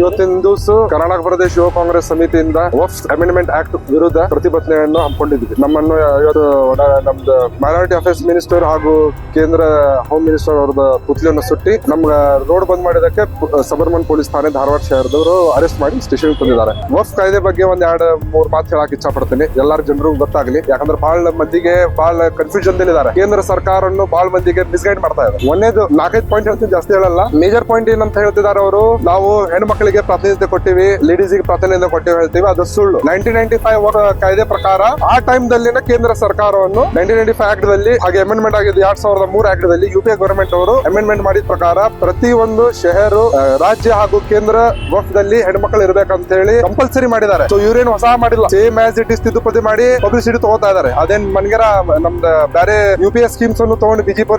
ಇವತ್ತಿನ ದಿವಸ ಕರ್ನಾಟಕ ಪ್ರದೇಶ ಯುವ ಕಾಂಗ್ರೆಸ್ ಸಮಿತಿಯಿಂದ ವಫ್ ಅಮೆಂಡ್ಮೆಂಟ್ ಆಕ್ಟ್ ವಿರುದ್ಧ ಪ್ರತಿಭಟನೆಯನ್ನು ಹಮ್ಮಿಕೊಂಡಿದ್ವಿ. ನಮ್ಮನ್ನು ಇವತ್ತು ನಮ್ದು ಮೈನಾರಿಟಿ ಅಫೇರ್ಸ್ ಮಿನಿಸ್ಟರ್ ಹಾಗೂ ಕೇಂದ್ರ ಹೋಮ್ ಮಿನಿಸ್ಟರ್ ಅವರದ ಪುತ್ಲಿಯನ್ನು ಸುಟ್ಟಿ ನಮ್ಗ ರೋಡ್ ಬಂದ್ ಮಾಡಿದಕ್ಕೆ ಸಬರ್ಮನ್ ಪೊಲೀಸ್ ಠಾಣೆ ಧಾರವಾಡ ಶಹರದವರು ಅರೆಸ್ಟ್ ಮಾಡಿ ಸ್ಟೇಷನ್ ತಂದಿದ್ದಾರೆ. ವಫ್ ಕಾಯ್ದೆ ಬಗ್ಗೆ ಒಂದ್ ಎರಡು, ಮೂರ್ ಮಾತು ಹೇಳಕ್ ಇಚ್ಛಾ ಪಡ್ತೀನಿ ಎಲ್ಲಾರು ಜನರು ಗೊತ್ತಾಗ್ಲಿ. ಯಾಕಂದ್ರೆ ಬಹಳ ಮಂದಿಗೆ ಬಹಳ ಕನ್ಫ್ಯೂಷನ್ ಇದ್ದಾರೆ ಕೇಂದ್ರ ಸರ್ಕಾರವನ್ನು ಬಹಳ ಮಂದಿಗೆ ಮಿಸ್ಗೈಡ್ ಮಾಡ್ತಾ ಇದ್ದಾರೆ ಒಂದೇದು ನಾಲ್ಕೈದು ಪಾಯಿಂಟ್ ಹೇಳ್ತೀನಿ, ಜಾಸ್ತಿ ಹೇಳಲ್ಲ. ಮೇಜರ್ ಪಾಯಿಂಟ್ ಏನಂತ ಹೇಳ್ತಿದ್ದಾರೆ ಅವರು, ನಾವು ಹೆಣ್ಮಕ್ಳಿಗೆ ಪ್ರಾತಿನಿಧ್ಯ ಕೊಟ್ಟಿವಿ ಲೇಡೀಸ್ಗೆ ಪ್ರಾತಿನಿಧ್ಯ ಕೊಟ್ಟಿವಿ ಹೇಳ್ತೀವಿ. ಅದು ಸುಳ್ಳು. ನೈನ್ಟೀನ್ ನೈನ್ಟಿ ಫೈವ್ ಕಾಯ್ದೆ ಪ್ರಕಾರ ಆ ಟೈಮ್ ದಲ್ಲಿನ ಕೇಂದ್ರ ಸರ್ಕಾರವನ್ನು ನೈನ್ಟೀನ್ ನೈನ್ಟಿ ಫೈವ್ ಆಕ್ಟ್ ದಲ್ಲಿ, ಹಾಗೆ ಅಮೆಂಡ್ಮೆಂಟ್ ಆಗಿದೆ ಎರಡ್ ಸಾವಿರದ ಮೂರ್ ಆಕ್ಟ್ ದಲ್ಲಿ ಯುಪಿಎ ಗವರ್ಮೆಂಟ್ ಅವರು ಅಮೆಂಡ್ಮೆಂಟ್ ಮಾಡಿದ ಪ್ರಕಾರ ಪ್ರತಿ ಒಂದು ಶಹರು ರಾಜ್ಯ ಹಾಗೂ ಕೇಂದ್ರ ವಫ್ದಲ್ಲಿ ಹೆಣ್ಮಕ್ಳು ಇರ್ಬೇಕಂತ ಹೇಳಿ ಕಂಪಲ್ಸರಿ ಮಾಡಿದ್ದಾರೆ. ಸೊ ಇವ್ರೇನು ಹೊಸ ಮಾಡಿಲ್ಲ. ಸೇಮ್ ಆಸ್ ಇಟ್ ಇಸ್ ತಿದ್ದುಪಡಿ ಮಾಡಿ ಪಬ್ಲಿಸಿಟಿ ತಗೋತಾ ಇದಾರೆ ಅದೇನ್ ಮನ್ಗೆರ, ನಮ್ದ ಬೇರೆ ಯುಪಿಎ ಸ್ಕೀಮ್ಸ್ ಅನ್ನು ತಗೊಂಡು ಬಿಜೆಪಿ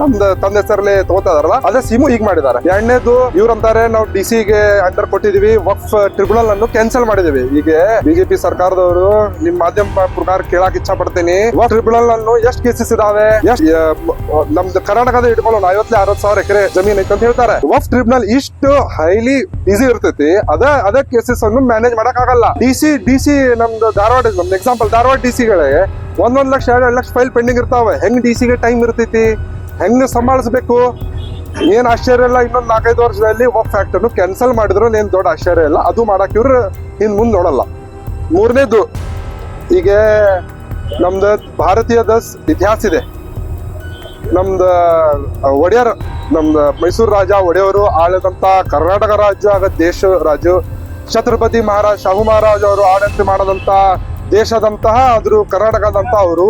ತಂದ ತಂದ ಹೆಸರಲ್ಲಿ ತಗೋತಾ ಇದಾರಲ್ಲ ಅದೇ ಸಿಮು ಈಗ ಮಾಡಿದ್ದಾರೆ. ಎರಡನೇದು, ಇವ್ರಂತಾರೆ, ನಾವು ಡಿ ಸಿಗೆ ಅಂಡರ್ ಕೊಟ್ಟಿದೀವಿ, ವಕ್ಫ್ ಟ್ರಿಬ್ಯುನಲ್ ಅನ್ನು ಕ್ಯಾನ್ಸಲ್ ಮಾಡಿದೀವಿ. ಈಗ ಬಿಜೆಪಿ ಸರ್ಕಾರದವರು ನಿಮ್ ಮಾಧ್ಯಮ ಪ್ರಕಾರ ಕೇಳಕ್ ಇಚ್ಛಾ ಪಡ್ತೀನಿ ವಕ್ಫ್ ಟ್ರಿಬ್ಯುನಲ್ ಅನ್ನು ಎಷ್ಟು ಕೇಸಸ್ ಇದಾವೆ ನಮ್ದು ಕರ್ನಾಟಕದ ಇಟ್ಕೊಳ್ಳೋಣ ಐವತ್ತೇ ಅರವತ್ ಸಾವಿರ ಎಕರೆ ಜಮೀನ್ ಐತೆ ಅಂತ ಹೇಳ್ತಾರೆ. ವಫ್ ಟ್ರಿಬ್ಯುನಲ್ ಇಷ್ಟು ಹೈಲಿ ಬಿಸಿ ಇರ್ತೈತಿ. ಅದ, ಅದೇ ಕೇಸಸ್ ಅನ್ನು ಮ್ಯಾನೇಜ್ ಮಾಡಕ್ ಆಗಲ್ಲ ಡಿ ಸಿ ಡಿ ಸಿ ನಮ್ದು ಧಾರವಾಡ, ನಮ್ದು ಎಕ್ಸಾಂಪಲ್ ಧಾರವಾಡ ಡಿ ಸಿಗಳಿಗೆ ಒಂದೊಂದ್ ಲಕ್ಷ, ಎರಡು ಲಕ್ಷ ಫೈಲ್ ಪೆಂಡಿಂಗ್ ಇರ್ತಾವೆ. ಹೆಂಗ್ ಡಿ ಸಿಗೆ ಟೈಮ್ ಇರ್ತೈತಿ? ಹೆಂಗ್ ಸಂಭಾಳಿಸ್ಬೇಕು? ಏನ್ ಆಶ್ಚರ್ಯ ಇಲ್ಲ, ಇನ್ನೊಂದ್ ನಾಲ್ಕೈದು ವರ್ಷದಲ್ಲಿ ಒಬ್ಬ ಫ್ಯಾಕ್ಟರ್ನು ಅನ್ನು ಕ್ಯಾನ್ಸಲ್ ಮಾಡಿದ್ರು ಏನ್ ದೊಡ್ಡ ಆಶ್ಚರ್ಯ ಇಲ್ಲ. ಅದು ಮಾಡಕ್ ಇವ್ರು ಇನ್ ಮುಂದ್ ನೋಡಲ್ಲ. ಮೂರನೇದು ಈಗ ನಮ್ದು ಭಾರತೀಯದ ಇತಿಹಾಸ ಇದೆ. ನಮ್ದು ಒಡೆಯರ್, ನಮ್ದು ಮೈಸೂರು ರಾಜ ಒಡೆಯವರು, ಆಳದಂತ ಕರ್ನಾಟಕ ರಾಜ್ಯ ಆಗ ದೇಶ ರಾಜ್ಯ ಛತ್ರಪತಿ ಮಹಾರಾಜ್, ಶಾಹು ಮಹಾರಾಜ್ ಅವರು ಆಡಳಿತ ಮಾಡದಂತ ದೇಶದಂತಹ ಆದ್ರು ಕರ್ನಾಟಕದಂತ ಅವರು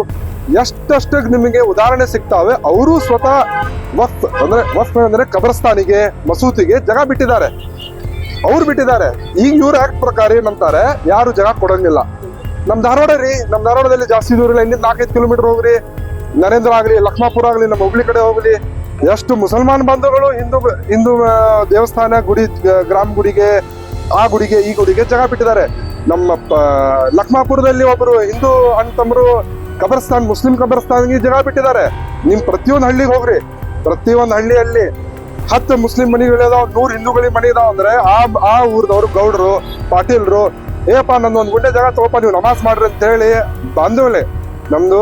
ಎಷ್ಟಷ್ಟು ನಿಮಗೆ ಉದಾಹರಣೆ ಸಿಗ್ತಾವೆ, ಅವರು ಸ್ವತಃ ವಫ್ ಅಂದ್ರೆ ವಫ್ ಅಂದ್ರೆ ಕಬ್ರಸ್ತಾನಿಗೆ, ಮಸೂತಿಗೆ ಜಾಗ ಬಿಟ್ಟಿದ್ದಾರೆ. ಅವ್ರು ಬಿಟ್ಟಿದ್ದಾರೆ. ಈಗ ಇವ್ರ ಆಕ್ಟ್ ಪ್ರಕಾರ ಏನಂತಾರೆ ಯಾರು ಜಾಗ ಕೊಡಂಗಿಲ್ಲ. ನಮ್ ಧಾರವಾಡ ರೀ, ನಮ್ ಧಾರವಾಡದಲ್ಲಿ ಜಾಸ್ತಿ ದೂರ ಇಲ್ಲ ಇನ್ನಿಂದ ನಾಲ್ಕೈದು ಕಿಲೋಮೀಟರ್ ಹೋಗ್ರಿ. ನರೇಂದ್ರ ಆಗ್ಲಿ, ಲಕ್ಷ್ಮಾಪುರ ಆಗ್ಲಿ, ನಮ್ಮ ಹುಬ್ಳಿ ಕಡೆ ಹೋಗ್ಲಿ. ಎಷ್ಟು ಮುಸಲ್ಮಾನ್ ಬಂಧುಗಳು ಹಿಂದೂ ಹಿಂದೂ ದೇವಸ್ಥಾನ ಗುಡಿ ಗ್ರಾಮ ಗುಡಿಗೆ, ಆ ಗುಡಿಗೆ, ಈ ಗುಡಿಗೆ ಜಾಗ ಬಿಟ್ಟಿದ್ದಾರೆ. ನಮ್ಮ ಲಕ್ಷ್ಮಾಪುರದಲ್ಲಿ ಒಬ್ರು ಹಿಂದೂ ಅಣ್ಣ ತಮ್ಮರು ಕಬರ್ಸ್ತಾನ್, ಮುಸ್ಲಿಂ ಕಬರ್ಸ್ತಾನ್ಗೆ ಜಾಗ ಬಿಟ್ಟಿದ್ದಾರೆ. ನಿಮ್ ಪ್ರತಿಯೊಂದು ಹಳ್ಳಿಗೆ ಹೋಗ್ರಿ. ಪ್ರತಿಯೊಂದು ಹಳ್ಳಿಯಲ್ಲಿ ಹತ್ತು ಮುಸ್ಲಿಂ ಮನೆಗಳಿದಾವ ನೂರು ಹಿಂದೂಗಳಿಗೆ ಮನೆ ಇದಾವ ಅಂದ್ರೆ ಆ ಆ ಊರ್ದವ್ರು ಗೌಡ್ರು, ಪಾಟೀಲ್ರು ಏಪಾ ನಂದು ಒಂದು ಗುಂಡೆ ಜಾಗ ತಗೋಪ ನೀವು ನಮಾಜ್ ಮಾಡ್ರಿ ಅಂತ ಹೇಳಿ ಬಾಂಧವ್ಲೆ ನಮ್ದು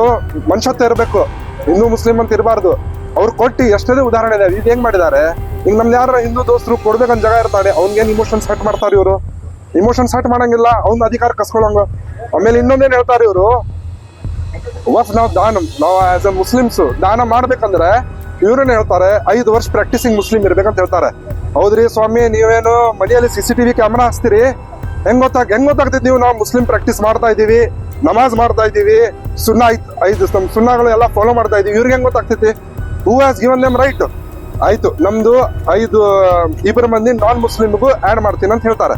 ಮನುಷ್ಯತ್ವ ಇರಬೇಕು. ಹಿಂದೂ, ಮುಸ್ಲಿಂ ಅಂತ ಇರಬಾರ್ದು. ಅವ್ರು ಕೊಟ್ಟು ಎಷ್ಟೇ ಉದಾಹರಣೆ ಇದೆ. ಇದು ಹೆಂಗ್ ಮಾಡಿದ್ದಾರೆ? ಈಗ ನಮ್ದು ಯಾರ ಹಿಂದೂ ದೋಸ್ತರು ಕೊಡ್ಬೇಕಂತ ಜಾಗ ಇರ್ತಾನೆ ಅವ್ನಿಗೇನು ಇಮೋಷನ್ ಸೆಟ್ ಮಾಡ್ತಾರೆ ಇವರು? ಇಮೋಷನ್ ಸೆಟ್ ಮಾಡಂಗಿಲ್ಲ, ಅವ್ನ ಅಧಿಕಾರ ಕಸ್ಕೊಳಂಗ. ಆಮೇಲೆ ಇನ್ನೊಂದೇನ್ ಹೇಳ್ತಾರೆ ಇವರು? ವಫ್ ನಾವು ದಾನಂ ನಾವು ಆಸ್ ಎ ಮುಸ್ಲಿಮ್ಸ್ ದಾನ ಮಾಡ್ಬೇಕಂದ್ರೆ, ಇವ್ರನ್ನ ಹೇಳ್ತಾರೆ, ಐದು ವರ್ಷ ಪ್ರಾಕ್ಟೀಸಿಂಗ್ ಮುಸ್ಲಿಂ ಇರ್ಬೇಕಂತ ಹೇಳ್ತಾರೆ. ಹೌದ್ರಿ ಸ್ವಾಮಿ, ನೀವೇನು ಮನೆಯಲ್ಲಿ ಸಿ ಸಿ ಟಿವಿ ಕ್ಯಾಮ್ರಾ ಹಚ್ತೀರಿ? ಹೆಂಗ್ ಗೊತ್ತಾಗ ಹೆಂಗ್ ಗೊತ್ತಾಗ್ತೈತಿ ನೀವು ನಾವು ಮುಸ್ಲಿಂ ಪ್ರಾಕ್ಟೀಸ್ ಮಾಡ್ತಾ ಇದೀವಿ ನಮಾಜ್ ಮಾಡ್ತಾ ಇದೀವಿ ಸುನ್ನ ಐತ್, ಐದು ನಮ್ ಸುನ್ನಾಗಳು ಎಲ್ಲ ಫಾಲೋ ಮಾಡ್ತಾ ಇದೀವಿ ಇವ್ರಿಗೆ ಹೆಂಗ್ ಗೊತ್ತಾಗ್ತೈತಿ? Who has given name right ಆಯ್ತು, ನಮ್ದು ಐದು, ಇಬ್ಬರು ಮಂದಿ ನಾನ್ ಮುಸ್ಲಿಮ್ಗೂ ಆಡ್ ಮಾಡ್ತೀನಿ ಅಂತ ಹೇಳ್ತಾರೆ.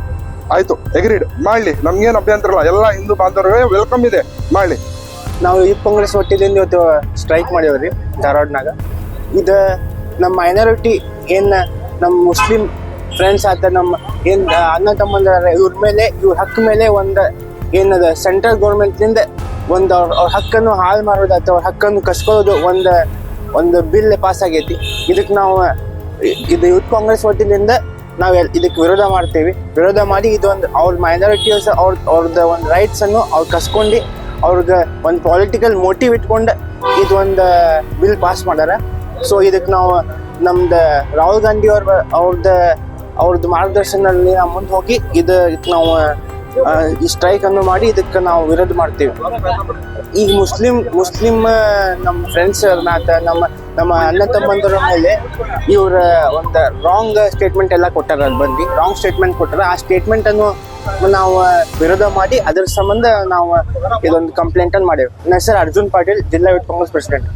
ಆಯ್ತು ಎಗ್ರೀಡ್ ಮಾಡ್ಲಿ, ನಮ್ಗೇನು ಅಭ್ಯಂತರ ಇಲ್ಲ ಎಲ್ಲ ಹಿಂದೂ ಬಾಂಧವರೇ ವೆಲ್ಕಮ್ ಇದೆ. ಮಾಡ್ಲಿ. ನಾವು ಈ ಕಾಂಗ್ರೆಸ್ ಒಟ್ಟಿದಿಂದ ಇವತ್ತು ಸ್ಟ್ರೈಕ್ ಮಾಡೀವ್ರಿ ಧಾರವಾಡನಾಗ. ಇದು ನಮ್ಮ ಮೈನಾರಿಟಿ ಏನು ನಮ್ಮ ಮುಸ್ಲಿಂ ಫ್ರೆಂಡ್ಸ್ ಆತ ನಮ್ಮ ಏನು ಅಣ್ಣ ತಮ್ಮಂದ್ರ ಇವ್ರ ಮೇಲೆ, ಇವ್ರ ಹಕ್ಕ ಮೇಲೆ ಒಂದು ಏನದ ಸೆಂಟ್ರಲ್ ಗೌರ್ಮೆಂಟ್ನಿಂದ ಒಂದು ಅವ್ರ ಅವ್ರ ಹಕ್ಕನ್ನು ಹಾಳು ಮಾಡೋದು ಅಥವಾ ಅವ್ರ ಹಕ್ಕನ್ನು ಕಸ್ಕೊಳ್ಳೋದು ಒಂದು ಒಂದು ಬಿಲ್ ಪಾಸ್ ಆಗೈತಿ. ಇದಕ್ಕೆ ನಾವು, ಇದು ಯೂತ್ ಕಾಂಗ್ರೆಸ್ ವತಿಯಿಂದ ನಾವು ಇದಕ್ಕೆ ವಿರೋಧ ಮಾಡ್ತೀವಿ. ವಿರೋಧ ಮಾಡಿ ಇದೊಂದು ಅವ್ರ ಮೈನಾರಿಟಿ ಅವ್ರ, ಅವ್ರದ ಒಂದು ರೈಟ್ಸ್ ಅನ್ನು ಅವ್ರು ಕಸ್ಕೊಂಡು ಅವ್ರಿಗೆ ಒಂದು ಪೊಲಿಟಿಕಲ್ ಮೋಟಿವ್ ಇಟ್ಕೊಂಡು ಇದೊಂದು ಬಿಲ್ ಪಾಸ್ ಮಾಡ್ಯಾರ. ಸೊ ಇದಕ್ಕೆ ನಾವು ನಮ್ದು ರಾಹುಲ್ ಗಾಂಧಿ ಅವ್ರ ಅವ್ರದ್ದು ಅವ್ರದ್ದು ಮಾರ್ಗದರ್ಶನದಲ್ಲಿ ನಾವು ಮುಂದೆ ಹೋಗಿ ಇದು ಇದಕ್ಕೆ ನಾವು ಈ ಸ್ಟ್ರೈಕ್ ಅನ್ನು ಮಾಡಿ ಇದಕ್ಕೆ ನಾವು ವಿರೋಧ ಮಾಡ್ತೀವಿ. ಈಗ ಮುಸ್ಲಿಂ ಮುಸ್ಲಿಂ ನಮ್ಮ ಫ್ರೆಂಡ್ಸ್ ಮತ್ತು ನಮ್ಮ ನಮ್ಮ ಅಣ್ಣ ತಮ್ಮಂದರ ಮೇಲೆ ಇವ್ರ ಒಂದು ರಾಂಗ್ ಸ್ಟೇಟ್ಮೆಂಟ್ ಎಲ್ಲ ಕೊಟ್ಟಾರ ಅಲ್ಲಿ ಬಂದು. ರಾಂಗ್ ಸ್ಟೇಟ್ಮೆಂಟ್ ಕೊಟ್ಟಾರ. ಆ ಸ್ಟೇಟ್ಮೆಂಟ್ ಅನ್ನು ನಾವು ವಿರೋಧ ಮಾಡಿ ಅದರ ಸಂಬಂಧ ನಾವು ಇದೊಂದು ಕಂಪ್ಲೇಂಟ್ ಅನ್ನು ಮಾಡೇವಿ. ನನ್ನ ಹೆಸರು ಅರ್ಜುನ್ ಪಾಟೀಲ್, ಜಿಲ್ಲಾ ಯೂತ್ ಕಾಂಗ್ರೆಸ್ ಪ್ರೆಸಿಡೆಂಟ್